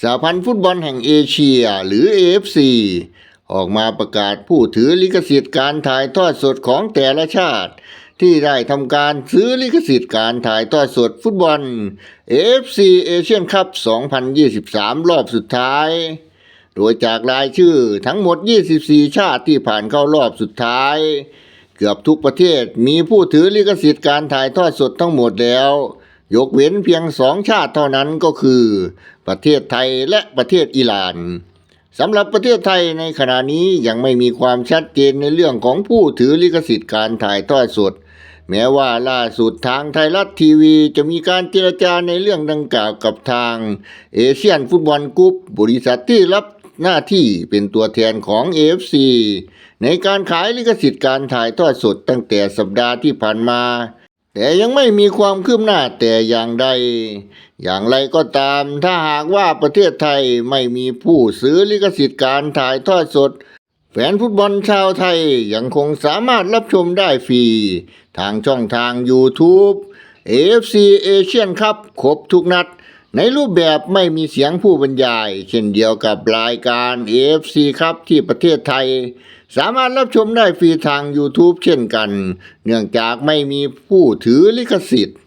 สหพันธ์ฟุตบอลแห่งเอเชียหรือ AFC ออกมาประกาศผู้ถือลิขสิทธิ์การถ่ายทอดสดของแต่ละชาติ ที่ได้ทำการซื้อลิขสิทธิ์การถ่ายทอดสดฟุตบอล AFC เอเชียนคัพ 2023 รอบสุดท้าย โดยจากรายชื่อทั้งหมด 24 ชาติที่ผ่านเข้ารอบสุดท้าย เกือบทุกประเทศมีผู้ถือลิขสิทธิ์การถ่ายทอดสดทั้งหมดแล้ว ยกเว้นเพียงสองชาติเท่านั้นก็คือ ประเทศไทยและประเทศอิหร่านสำหรับประเทศไทยในขณะนี้ยังไม่มีความชัดเจนในเรื่องของผู้ถือลิขสิทธิ์การถ่ายทอดสด แม้ว่าล่าสุดทางไทยรัฐทีวีจะมีการเจรจาในเรื่องดังกล่าวกับทางเอเชียนฟุตบอลกรุ๊ปบริษัทที่รับหน้าที่เป็นตัวแทนของ AFC ในการขายลิขสิทธิ์การถ่ายทอดสดตั้งแต่สัปดาห์ที่ผ่านมา แต่ยังไม่มีความคืบหน้าแต่อย่างใด อย่างไรก็ตาม ถ้าหากว่าประเทศไทยไม่มีผู้ซื้อลิขสิทธิ์การถ่ายทอดสด แฟนฟุตบอลชาวไทยยังคงสามารถรับชมได้ฟรี ทางช่องทาง YouTube AFC Asian Cup ครบทุกนัด ในรูปแบบไม่มีเสียงผู้บรรยาย เช่นเดียวกับรายการ AFC ครับที่ประเทศไทย สามารถรับชมได้ฟรีทาง YouTube เช่นกัน เนื่องจากไม่มีผู้ถือลิขสิทธิ์